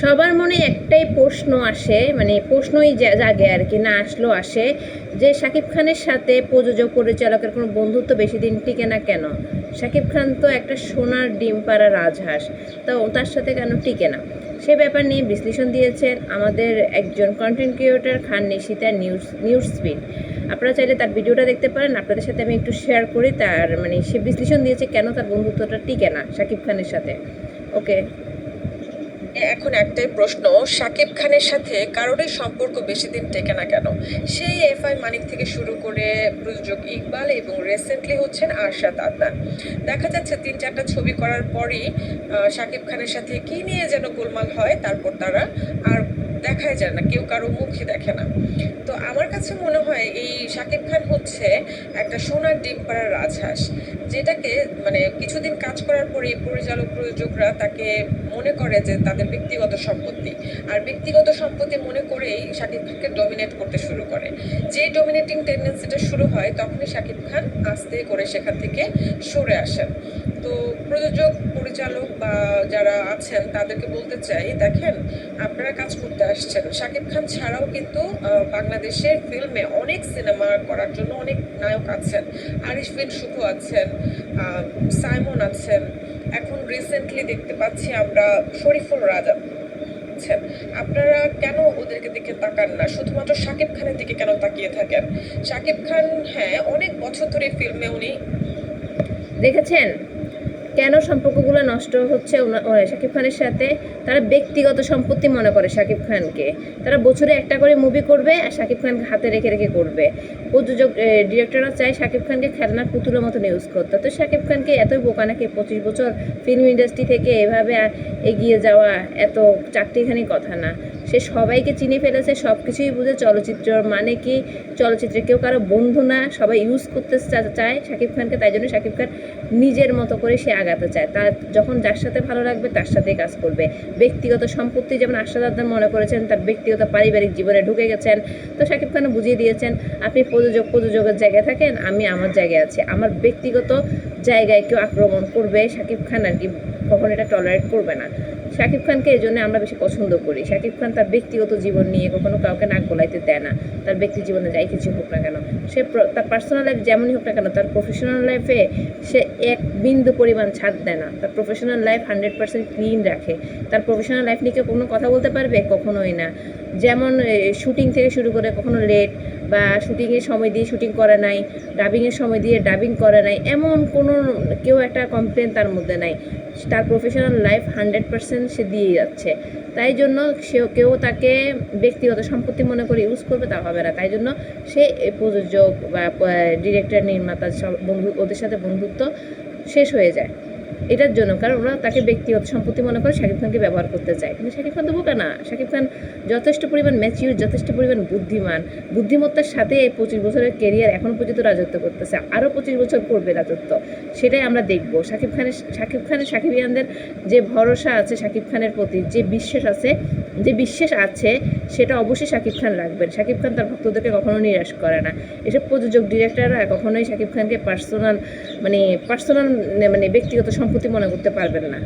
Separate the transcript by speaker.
Speaker 1: সবার মনে একটাই প্রশ্ন আসে মানে প্রশ্নই জাগে আর কি, না আসলেও আসে, যে শাকিব খানের সাথে প্রযোজক, পরিচালকের কোনো বন্ধুত্ব বেশি দিন টিকে না কেন? শাকিব খান তো একটা সোনার ডিম পাড়া রাজহাঁস, তো তার সাথে কেন টিকে না? সে ব্যাপার নিয়ে বিশ্লেষণ দিয়েছেন আমাদের একজন content creator Khan Nishita news news speed আপনারা চাইলে তার ভিডিওটা দেখতে পারেন, আপনাদের সাথে আমি একটু শেয়ার করি তার মানে সে বিশ্লেষণ দিয়েছে কেন তার বন্ধুত্বটা টিকে না শাকিব খানের সাথে। ওকে
Speaker 2: এখন একটাই প্রশ্ন শাকিব খানের সাথে কারোরই সম্পর্ক বেশি দিন টেকে না কেন? সেই এফআই মানিক থেকে শুরু করে প্রযোজক ইকবাল এবং রিসেন্টলি হচ্ছেন আরশাদ আদনান। দেখা যাচ্ছে তিন চারটা ছবি করার পরই শাকিব খানের সাথে কি নিয়ে যেন গোলমাল হয়, তারপর তারা আর দেখাই যায় না, কেউ কারও মুখে দেখে না। তো আমার কাছে মনে হয় এই শাকিব খান হচ্ছে একটা সোনার ডিম পাড়ার রাজহাঁস। যেটাকে মানে কিছুদিন কাজ করার পরে পরিচালক প্রযোজকরা তাকে মনে করে যে তাদের ব্যক্তিগত সম্পত্তি। আর ব্যক্তিগত সম্পত্তি মনে করেই শাকিব খানকে ডমিনেট করতে শুরু করে। যে ডমিনেটিং টেন্ডেন্সিটা শুরু হয়, তখনই শাকিব খান আস্তে করে সেখান থেকে সরে আসেন। তো প্রযোজক, পরিচালক বা যারা আছেন, তাদেরকে বলতে চাই, দেখেন, আপনারা কাজ করতে আসছেন। শাকিব খান ছাড়াও কিন্তু বাংলাদেশের ফিল্মে অনেক সিনেমা করার জন্য অনেক নায়ক আছেন। আরিশ বিন শুভ আছেন সাইমন আছেন। এখন রিসেন্টলি দেখতে পাচ্ছি আমরা শরীফুল রাজা আছেন। আপনারা কেন ওদেরকে দিকে তাকান না? শুধুমাত্র শাকিব খানের দিকে কেন তাকিয়ে থাকেন? শাকিব খান হ্যাঁ অনেক বছর ধরে ফিল্মে উনি
Speaker 1: দেখেছেন? কেন সম্পর্কগুলো নষ্ট হচ্ছে শাকিব খানের সাথে? তারা ব্যক্তিগত সম্পত্তি মনে করে শাকিব খানকে। তারা বছরে একটা করে মুভি করবে আর শাকিব খানকে হাতে রেখে রেখে করবে। প্রযোজক ডিরেক্টররা চায় শাকিব খানকে খেলনার পুতুলের মতন ইউজ করতে। তো শাকিব খানকে এতই বোকা নাকি? পঁচিশ বছর ফিল্ম ইন্ডাস্ট্রি থেকে এভাবে এগিয়ে যাওয়া এত চারটিখানি কথা না। সে সবাইকে চিনে ফেলেছে সব কিছুই বুঝে চলচ্চিত্রর মানে কি? চলচ্চিত্রে কেউ কারও বন্ধু না, সবাই ইউজ করতে চায় শাকিব খানকে, তাই জন্য শাকিব খান নিজের মতো করে সে আগাতে চায়। তার যখন যার সাথে ভালো লাগবে, তার সাথেই কাজ করবে। ব্যক্তিগত সম্পত্তি, যেমন আশাদ আদনান মনে করেছেন, তার ব্যক্তিগত পারিবারিক জীবনে ঢুকে গেছেন। তো শাকিব খানও বুঝিয়ে দিয়েছেন, আপনি প্রযোজক, প্রযোজকের জায়গায় থাকেন, আমি আমার জায়গায় আছি। আমার ব্যক্তিগত জায়গায় কেউ আক্রমণ করবে, শাকিব খান আর কি কখনো এটা টলারেট করবে না। শাকিব খানকে এই জন্য আমরা বেশি পছন্দ করি। শাকিব খান তার ব্যক্তিগত জীবন নিয়ে কখনো কাউকে নাক গলাইতে দেয় না। তার ব্যক্তি জীবনে যাই কিছু হোক না কেন, সে তার পার্সোনাল লাইফ যেমনই হোক না কেন, তার প্রফেশনাল লাইফে সে এক বিন্দু পরিমাণ ছাড় দেয় না। তার professional life hundred percent clean রাখে। তার প্রফেশনাল লাইফ নিয়ে কোনো কথা বলতে পারবে? কখনোই না। যেমন শুটিং থেকে শুরু করে কখনো লেট বা শুটিংয়ের সময় দিয়ে শুটিং করে নাই ডাবিংয়ের সময় দিয়ে ডাবিং করে নাই, এমন কোনো কেউ একটা কমপ্লেন তার মধ্যে নাই। তার প্রফেশনাল লাইফ হান্ড্রেড পার্সেন্ট সে দিয়ে যাচ্ছে। তাই জন্য সে কেউ তাকে ব্যক্তিগত সম্পত্তি মনে করে ইউজ করবে, তা হবে না। তাই জন্য সে প্রযোজক বা ডিরেক্টর নির্মাতা, সব বন্ধু, ওদের সাথে বন্ধুত্ব শেষ হয়ে যায়। এটার জন্য, কারণ ওরা তাকে ব্যক্তিগত সম্পত্তি মনে করে শাকিব খানকে ব্যবহার করতে চায়। কিন্তু শাকিব খান তো বোকা না। শাকিব খান যথেষ্ট পরিমাণ ম্যাচিউর যথেষ্ট পরিমাণ বুদ্ধিমান। বুদ্ধিমত্তার সাথে এই পঁচিশ বছরের কেরিয়ার এখনও পর্যন্ত রাজত্ব করতেছে। আরও পঁচিশ বছর করবে রাজত্ব। সেটাই আমরা দেখব। শাকিব খানের শাকিব খানের সাকিবিয়ানদের যে ভরসা আছে শাকিব খানের প্রতি, যে বিশ্বাস আছে, যে বিশ্বাস আছে, সেটা অবশ্যই শাকিব খান রাখবেন। শাকিব খান তার ভক্তদেরকে কখনো নিরাশ করে না। এসব প্রযোজক ডিরেক্টররা কখনোই শাকিব খানকে পার্সোনাল মানে পার্সোনাল মানে ব্যক্তিগত সম্পত্তি মনে করতে পারবেন না।